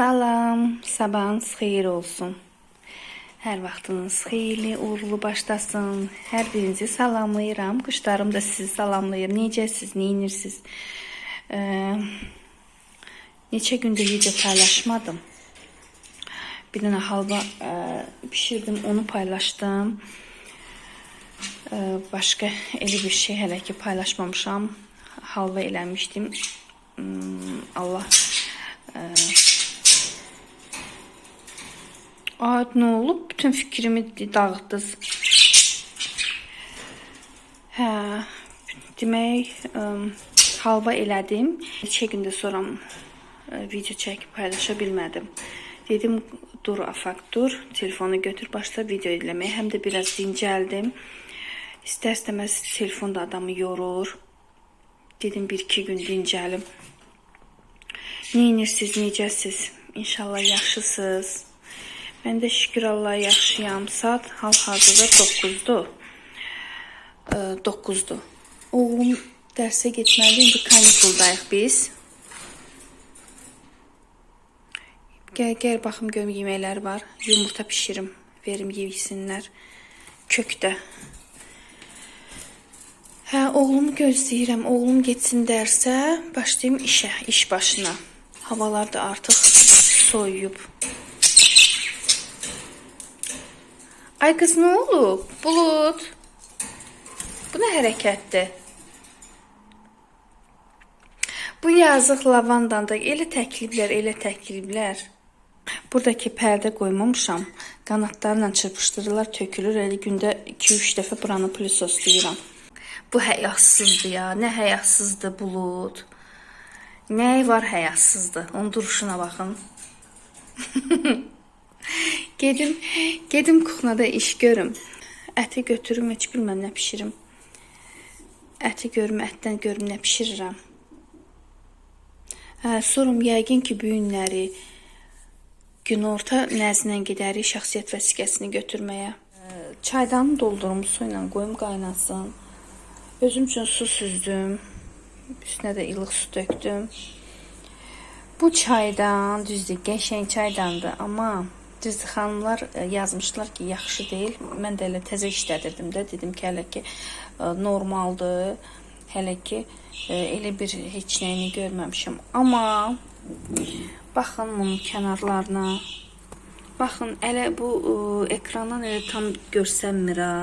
Salam, sabahınız xeyir olsun. Hər vaxtınız xeyirli, uğurlu başlasın. Hər birinizi salamlayıram. Qışlarım da sizi salamlayır. Necəsiz, neyinirsiniz? Ee, neçə gündür video paylaşmadım. Bir dənə halva e, pişirdim, onu paylaşdım. Ee, başqa elə bir şey hələ ki paylaşmamışam. Halva eləmişdim. Hmm, Allah e, Ay nə olub? Bütün fikrimi dağıtdınız. Hə, demək, ə, halva elədim. Neçə gündə sonra video çəkib paylaşa bilmədim. Dedim, dur afaq, dur, telefonu götür, başla video eləməyə. Həm də biraz dincəldim. İstər-istəməz telefon da adamı yorur. Dedim, bir-iki gün dincəlim. Neyinirsiniz, necəsiz? İnşallah yaxşısınız. Mən də şükür Allah yaxşıyam. Saat hal-hazırda 9-dur. Ə, 9-dur. Oğlum dərsə getməlidir. İndi kanikuldayıq biz. Gəl, gəl baxım görüm yeməklər var. Yumurta pişirim, verim yesinlər. Kökdə. Hə, oğlumu gözləyirəm. Oğlum getsin dərsə, başlayım işə, iş başına. Havalar da artıq soyuyub. Ay qız nə olub? Bulut. Bu nə hərəkətdir? Bu yazıq lavandanda elə təkliblər, elə təkliblər. Buradakı pərdə qoymamışam. Qanadlarla çırpışdırırlar, tökülür. Elə gündə 2-3 dəfə buranı plisoslayıram. Bu həyasızdır ya. Nə həyasızdır bulud. Nəyi var həyasızdır? Onun duruşuna baxın. Gedim, gedim kuxnada iş görüm. Əti götürüm, heç bilməm nə bişirim. Əti görüm, ətdən görüm nə bişirirəm. Hə, sorum yəqin ki, bu günləri günorta nəzlə gedərik şəxsiyyət vəsiqəsini götürməyə. Çaydanı doldurum, su ilə qoyum qaynasın. Özüm üçün su süzdüm. Üstünə də ilıq su döktüm. Bu çaydan, düzdür, qəşəng çaydandır, amma düzdür, xanımlar e, yazmışlar ki, yaxşı deyil. Mən də elə təzə işlədirdim də, dedim ki, hələ ki e, normaldır. Hələ ki e, elə bir heç nəyini görməmişəm. Amma baxın bunun kənarlarına. Baxın, elə bu ə, ekrandan elə tam görsənmir ha.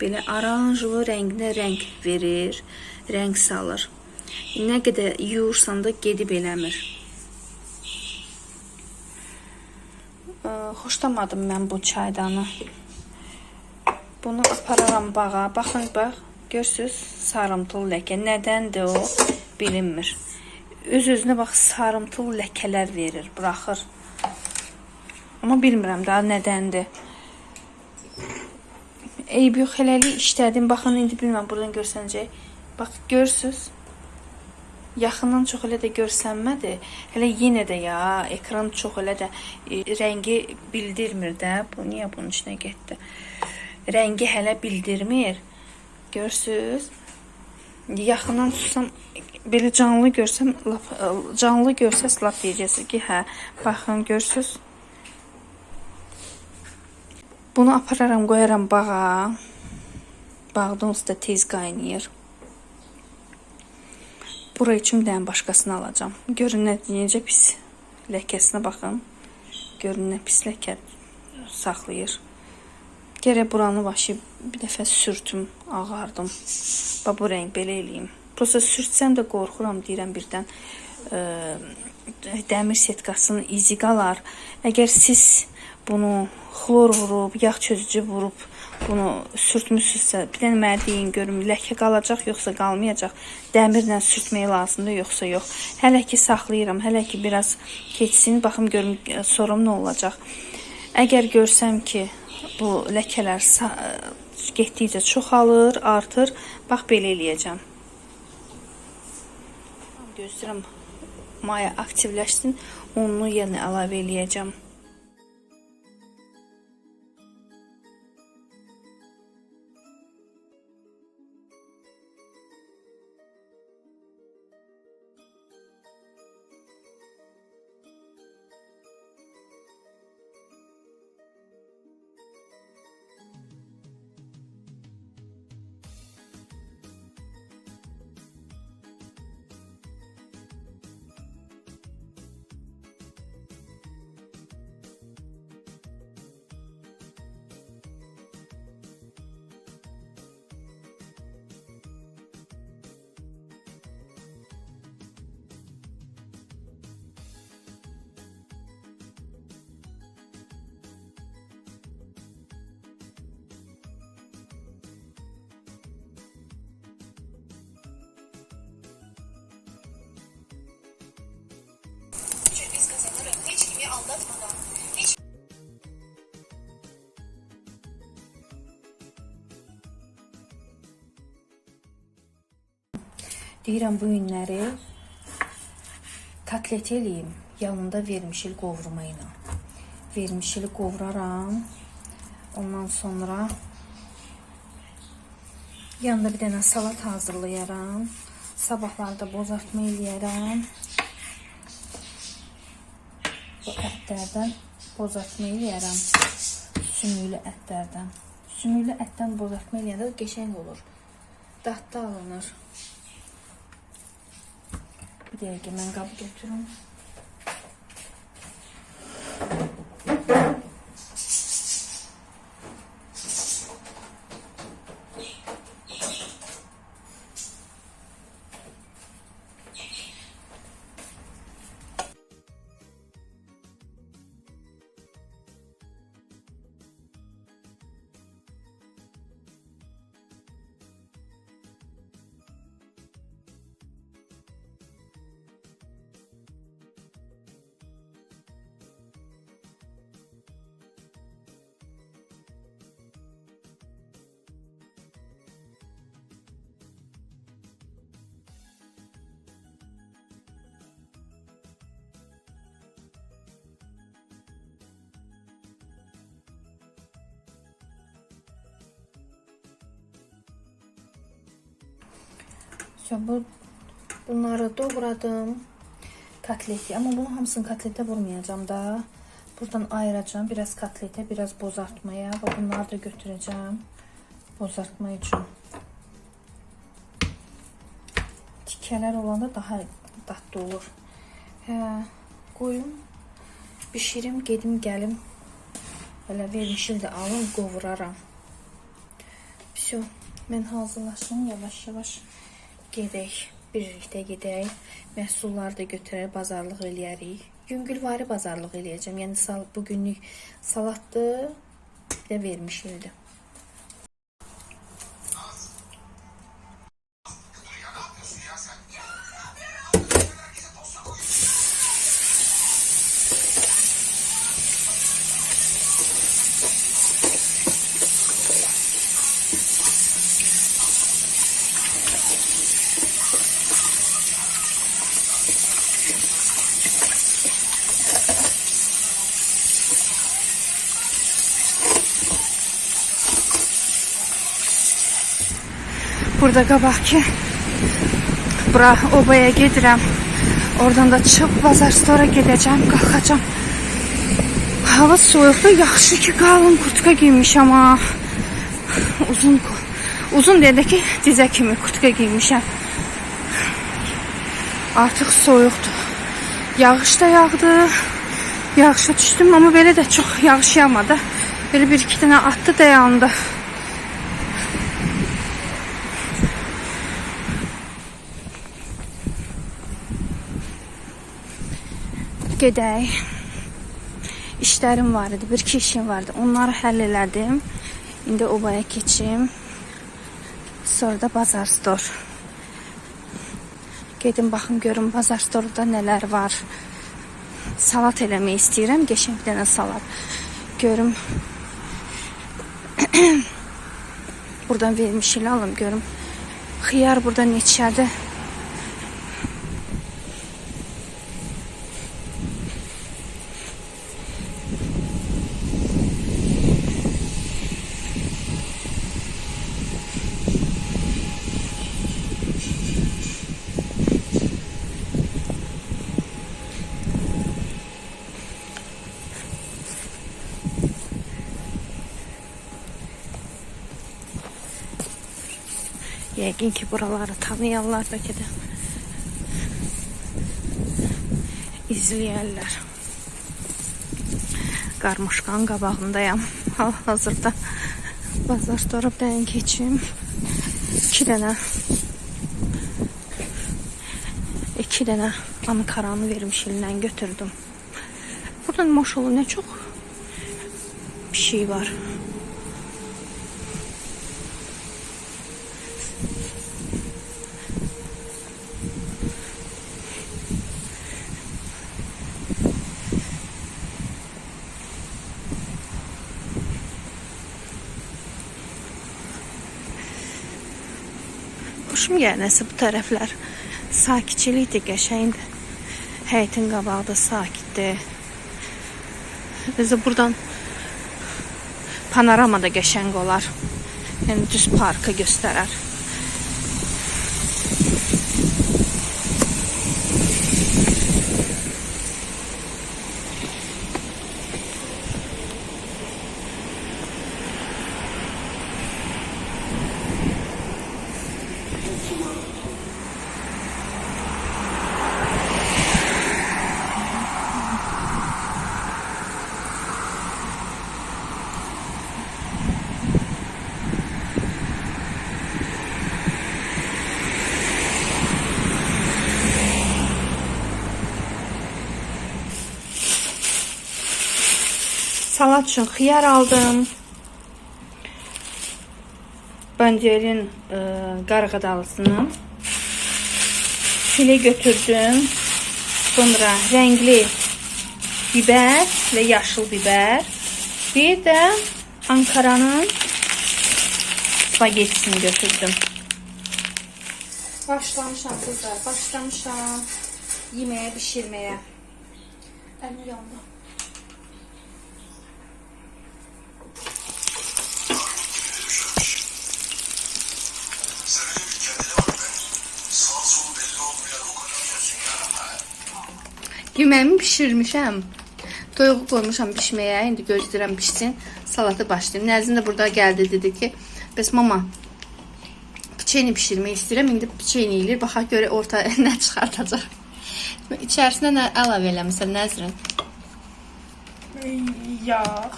Belə oranjlı rəngdə rəng verir, rəng salır. Nə qədər yuyursan da gedib eləmir. Xoşlamadım mən bu çaydanı. Bunu apararam bağa. Baxın bax, görsüz sarımtıl ləkə. Nədəndir o bilinmir. Öz özünə bax sarımtıl ləkələr verir, buraxır. Amma bilmirəm daha nədəndir. Eyb yox, hələlik işlədim. Baxın indi bilmirəm buradan görsənəcək. Bax görsüz. Yaxından çox elə də görsənmədi. Hələ yenə də ya ekran çox elə də e, rəngi bildirmir də. Bu niyə bunun içinə getdi? Rəngi hələ bildirmir. Görsüz? Yaxından tutsam belə canlı görsəm lap e, canlı görsəz lap deyəcəksiniz ki, hə, baxın görsüz? Bunu apararam, qoyaram bağa. Bağda onsuz da tez qaynayır. Bura üçün bir dənə başqasını alacağam. Görün nə necə pis ləkəsinə baxın. Görün nə pis ləkə saxlayır. Gərək buranı başı bir dəfə sürtüm, ağardım. Bax bu rəng belə eləyim. Prosta sürtsəm də qorxuram, deyirəm birdən ə, dəmir setkasının izi qalar. Əgər siz bunu xlor vurub, yağ çözücü vurub bunu sürtmüsünüzsə, bir dənə mənə deyin görüm ləkə qalacaq yoxsa qalmayacaq. Dəmirlə sürtmək lazımdır yoxsa yox. Hələ ki saxlayıram. Hələ ki biraz keçsin, baxım görüm e, sorum nə olacaq. Əgər görsəm ki, bu ləkələr sa- getdikcə çoxalır, artır, bax belə eləyəcəm. Gözləyirəm maya aktivləşsin, ununu yenə əlavə eləyəcəm. Seni aldatmadan hiç Deyirəm bu günləri kotlet eləyim. Yanında vermişil qovurma ilə. Vermişili qovuraram. Ondan sonra yanında bir dənə salat hazırlayaram. Sabahlarda bozartma eləyərəm. Ətlərdən bozartma eləyərəm. Sümüklü ətlərdən. Sümüklü ətdən bozartma eləyəndə qəşəng olur. Dadda alınır. Bir dəqiqə mən qabı götürüm. Sonra bu bunları doğradım. Kotleti ama bunu hamısını kotlete vurmayacağım da. Buradan ayıracağım. Biraz kotlete, biraz bozartmaya. Ve bunları da götüreceğim. Bozartma için. Tikeler olanda daha tatlı olur. Hə, qoyum, bişirim, gedim, gəlim. Belə vermişil də alım, qovuraram. Все, mən hazırlaşdım yavaş-yavaş gedək. Birlikdə gedək. Məhsulları da götürər, bazarlıq eləyərik. Yüngülvari bazarlıq eləyəcəm. Yəni bu günlük salatdır, bir də vermişildir. Burada qabaqki bura obaya gedirəm. Oradan da çıxıb bazar sonra gedəcəm, qalxacam. Hava soyuqdur, yaxşı ki qalın kurtka giymişəm ha. Uzun uzun dedə ki dizə kimi kurtka giymişəm. Artıq soyuqdur. Yağış da yağdı. Yağışa düşdüm amma belə də çox yağış yağmadı. Belə bir iki dənə atdı dayandı. Gedək. İşlərim var idi, bir iki işim vardı. Onları həll elədim. İndi obaya keçim. Sonra da bazar store. Gedim baxım görüm bazar store'da nələr var. Salat eləmək istəyirəm, qəşəng dənə salat. Görüm Buradan vermişil alım görüm. Xiyar burada neçədir? Yəqin ki buraları tanıyarlar bəlkə də. İzləyərlər. Qarmışqanın qabağındayam. Hal-hazırda bazar storabdan keçim. 2 dənə 2 dənə ankaranı vermiş elindən götürdüm. Buradan maşallah ne çok bir şey var. Gəlir nəsə bu tərəflər. Sakitçilikdir, qəşəngdir. Həyətin qabağı da sakitdir. Özü buradan panorama da qəşəng olar. Yəni düz parkı göstərər. Salat üçün xiyar aldım. Banderin e, qarğıdalısını. File götürdüm. Sonra renkli biber ve yaşıl biber. Bir de Ankara'nın spagettisini götürdüm. Başlamışam kızlar, başlamışam yemeğe pişirmeye. Elim yandı. Ya. Yeməğimi bişirmişəm. Toyuğu qoymuşam bişməyə. İndi gözləyirəm bişsin. Salatı başlayım. Nəzrin də burada gəldi dedi ki, "Bəs mama, piçeni bişirmək istəyirəm. İndi piçeni eləyir. Baxaq görə orta nə çıxartacaq." İçərisinə nə əlavə eləmisən Nəzrin? Yağ,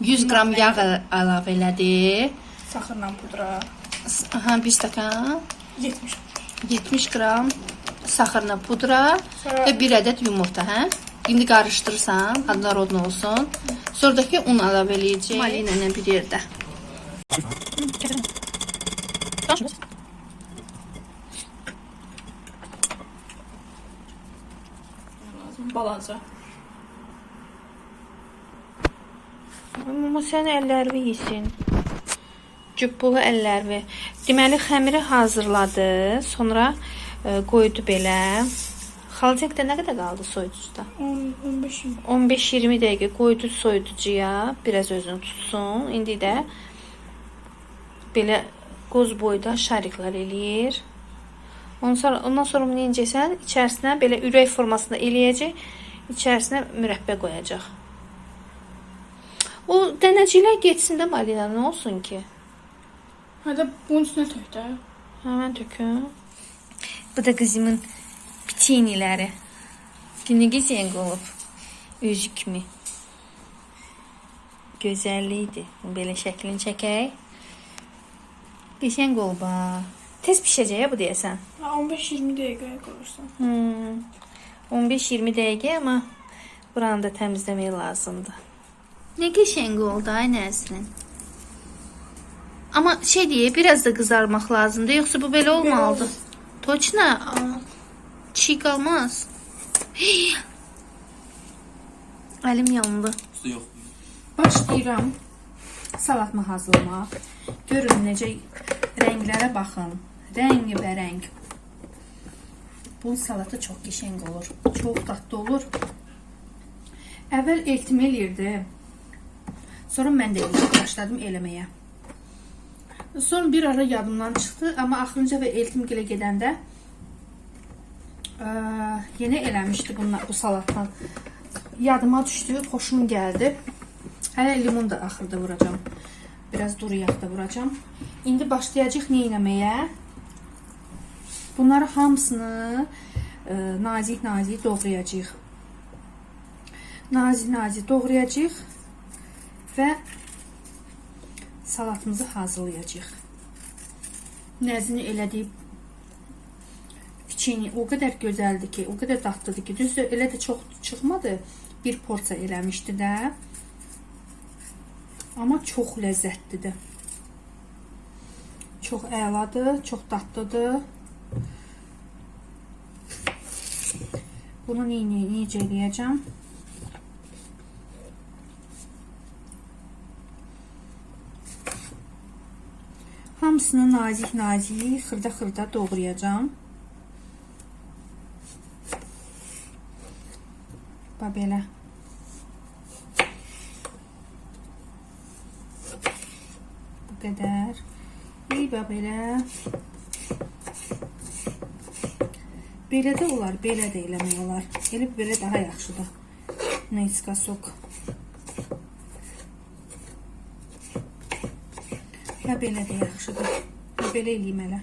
100 qram yağ əlavə elədi. saxırla pudra, Aha, 1 stəkan 70. 70 qram saxırla pudra Sonra- və 1 ədəd yumurta, hə? İndi qarışdırırsan, adnarodna olsun. Sonradakı un əlavə eləyəcək. Malina ilə bir yerdə. Balaca. Amma sən əllərini yesin. Cübbulu əllərini. Deməli xəmiri hazırladı, sonra e, qoydu belə. Xalçəkdə nə qədər qaldı soyuducuda? 10, 15 20. 15-20 dəqiqə qoydu soyuducuya, biraz özünü tutsun. İndi də belə qoz boyda şariklər eləyir. Ondan sonra ondan sonra bunu incəsən, içərisinə belə ürək formasında eləyəcək, içərisinə mürəbbə qoyacaq. O dənəciklər getsin də Malina, nə olsun ki? Hadi bunun üstüne tök də. Hemen tökün. Bu da kızımın pitiniləri. Günü güzel olub. Özü kimi. Gözəllikdir. Belə şəklini çəkək. Qəşəng olub ha. Tez pişəcək ya bu deyəsən. Ha, 15-20 dəqiqəyə qoyursan. Hmm. 15-20 dəqiqə amma buranı da təmizləmək lazımdır. Nə qəşəng oldu ay Nəsrin. Amma şey deyə biraz da qızarmaq lazımdır. Yoxsa bu belə olmalıdır. Toçna çiğ kalmaz. Hii. Elim yandı. Su yok. Başlayıram salatımı hazırlamaq. Görün necə rənglərə baxın. Rəngi bərəng. Bu salata çox qəşəng olur. Çox dadlı olur. Əvvəl eltim eləyirdi. Sonra mən də başladım eləməyə. Sonra bir ara yadımdan çıxdı, amma axırıncı və eltim gilə gedəndə ə, yenə eləmişdi bunlar bu salatdan. Yadıma düşdü, xoşum gəldi. Hələ limon da axırda vuracağam. Biraz duru yağ da vuracağam. İndi başlayacağıq nə? Bunları hamısını nazik-nazik doğrayacağıq. Nazik-nazik doğrayacağıq və salatımızı hazırlayacağıq. Nəzini elədik. Piçeni o qədər gözəldir ki, o qədər dadlıdır ki, düzdür, elə də çox çıxmadı. Bir porsiya eləmişdi də. Amma çox ləzzətlidir. Çox əladır, çox dadlıdır. Bunu necə eləyəcəm? Hamısını nazik-nazik, xırda-xırda doğrayacağam. Bax belə. Bu qədər. İyi bax belə. Belə də olar, belə də eləmək olar. Elə belə daha yaxşıdır. Neyska sok. Belə yaxşıdır. Ya belə eləyim elə.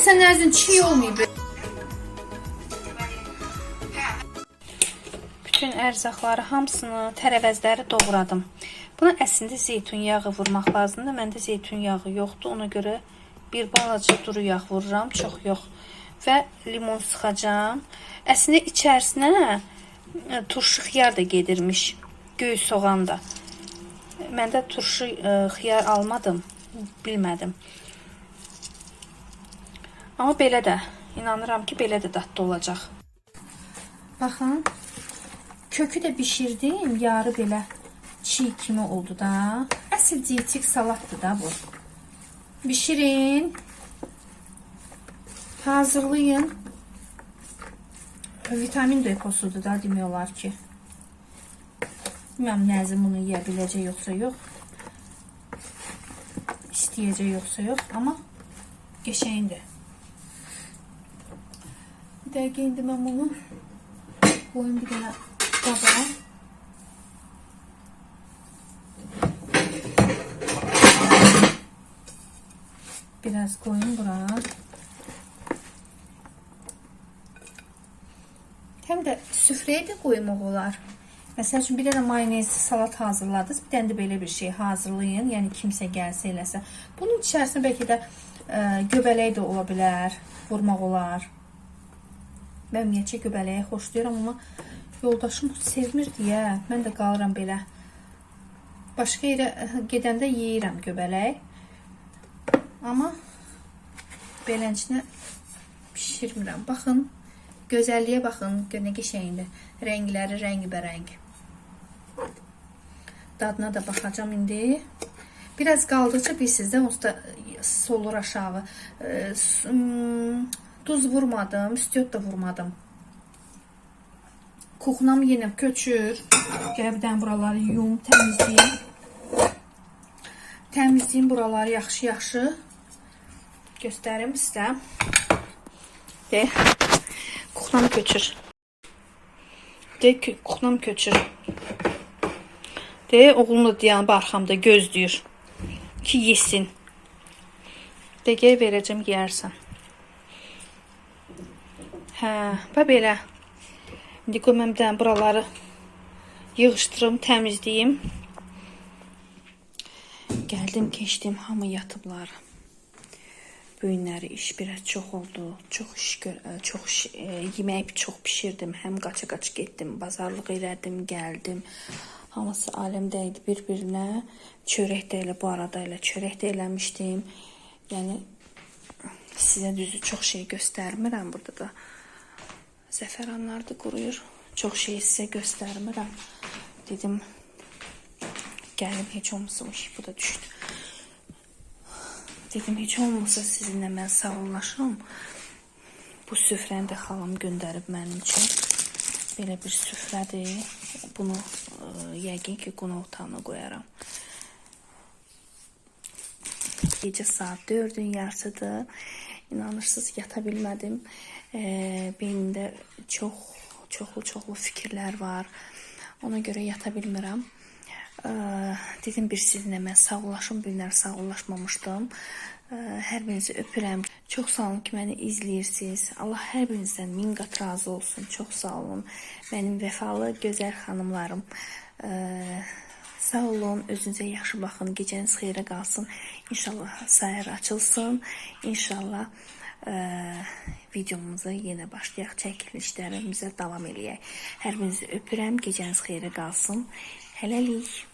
Bu desenlerden çiğ olmuyor. Hə, Bütün ərzaqları hamısını, tərəvəzləri doğradım. Buna əslində zeytun yağı vurmaq lazımdır. Məndə zeytun yağı yoxdur. Ona görə bir balaca duru yağ vururam, çox yox. Və limon sıxacağam. Əslində içərisinə e, turşu xiyar da gedirmiş. Göy soğan da. Məndə turşu e, xiyar almadım. Bilmədim. Amma belə də inanıram ki, belə də dadlı olacaq. Baxın. Kökü də bişirdim, yarı belə çiğ kimi oldu da. Əsl dietik salatdır da bu. Bişirin. Hazırlayın. Vitamin deposudur da demək olar ki. Bilməm Nəzim bunu yeyə biləcək yoxsa yox. İstəyəcək yoxsa yox, amma qəşəngdir. İndi mən bunu koyun bir dənə qaba. Biraz koyun bura. Həm də süfrəyə də qoymaq olar. Məsəl üçün bir dənə mayonezli salat hazırladınız, bir dənə də belə bir şey hazırlayın. Yəni kimsə gəlsə eləsə. Bunun içərisinə bəlkə də ə, göbələk də ola bilər, vurmaq olar. Mən ümumiyyətcə göbələyi xoşlayıram, amma yoldaşım sevmir deyə mən də qalıram belə. Başqa yerə gedəndə yeyirəm göbələk. Amma beləncə bişirmirəm. Baxın, gözəlliyə baxın, nə qəşəngdir. Rəngləri rəngbərəng. Dadına da baxacağam indi. Biraz qaldıqca bilirsiniz də onsuz da solur aşağı. E, Duz vurmadım, stiyot da vurmadım. Kuxnam yenə köçür. Dənə buraları yum, təmizləyim. Təmizləyim buraları yaxşı-yaxşı. Göstərim sizə. De. Kuxnam köçür. De kuxnam köçür. De oğlum da dayanıb arxamda gözləyir ki yesin. De gəl verəcəm yeyərsən. Hə, bax belə. İndi bir dənə buraları yığışdırım, təmizləyim. Gəldim, keçdim, hamı yatıblar. Bu günləri iş biraz çox oldu. Çox iş gör, çox iş, ə, yemək çox bişirdim. Həm qaça-qaç getdim, bazarlıq elədim, gəldim. Hamısı aləmdə idi bir-birinə. Çörək də elə bu arada elə çörək də eləmişdim. Yəni sizə düzü çox şey göstərmirəm burada da. Zəfəranlar da quruyur. Çox şey sizə göstərmirəm. Dedim gəlim heç olmasa o iş bu da düşdü. Dedim heç olmasa sizinlə mən sağollaşım. Bu süfrəni də xalam göndərib mənim üçün. Belə bir süfrədir. Bunu ə, yəqin ki, qonaq otağına qoyaram. Gecə saat 4-ün yarısıdır. İnanırsınız yata bilmədim. E, beynimdə çox çoxlu çoxlu fikirlər var. Ona görə yata bilmirəm. Ə, dedim bir sizinlə mən sağollaşım, günlər sağollaşmamışdım. Ə, Hər birinizi öpürəm. Çox sağ olun ki, məni izləyirsiniz. Allah hər birinizdən min qat razı olsun. Çox sağ olun. Mənim vəfalı gözəl xanımlarım. Ə, Sağ olun, özünüzə yaxşı baxın, gecəniz xeyrə qalsın. İnşallah səhər açılsın. İnşallah ə, videomuza yenə başlayaq, çəkilişlərimizə davam eləyək. Hər birinizi öpürəm, gecəniz xeyrə qalsın. Hələlik.